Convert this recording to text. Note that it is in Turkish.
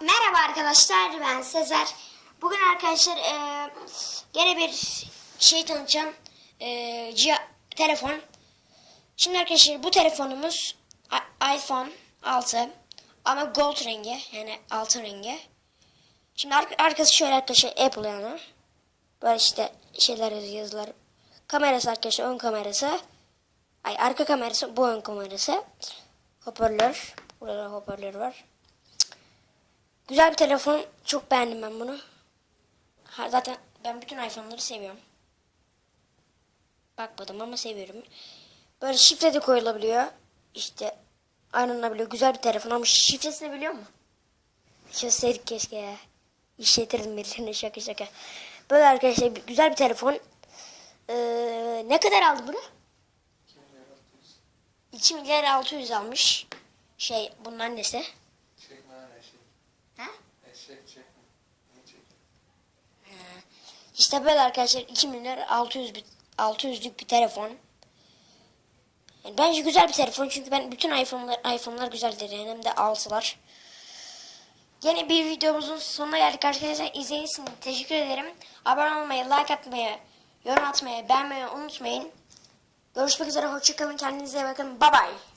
Merhaba arkadaşlar ben Sezer. Bugün arkadaşlar eee gene bir şey tanıtacağım. Ciha- telefon. Şimdi arkadaşlar bu telefonumuz iPhone 6 ama gold rengi yani altın rengi. Şimdi ar- arkası şöyle arkadaşlar Apple yani. Böyle işte şeyler yazılar. Kamerası arkadaşlar ön kamerası. Ay arka kamerası bu ön kamerası. Hoparlör. Burada da hoparlör var. Güzel bir telefon. Çok beğendim ben bunu. Ha, zaten ben bütün iPhone'ları seviyorum. Bakmadım ama seviyorum. Böyle şifre de koyulabiliyor. İşte ayrılabiliyor. Güzel bir telefon ama şifresini biliyor musun? Çözseydik keşke ya. İşletirdim birilerine şaka şaka. Böyle arkadaşlar güzel bir telefon. Ee, ne kadar aldı bunu? 2 milyar 600 almış. Şey bunun annesi. Eşek. Ha? Eşek çekme. Niye çekeyim? İşte böyle arkadaşlar 2 milyar 600 bir, 600'lük bir telefon. Yani bence güzel bir telefon çünkü ben bütün iPhone'lar iPhone'lar güzeldir yani hem de 6'lar. Yine bir videomuzun sonuna geldik arkadaşlar. İzlediğiniz için teşekkür ederim. Abone olmayı, like atmayı, yorum atmayı, beğenmeyi unutmayın. Görüşmek üzere. Hoşçakalın. Kendinize iyi bakın. Bye bye.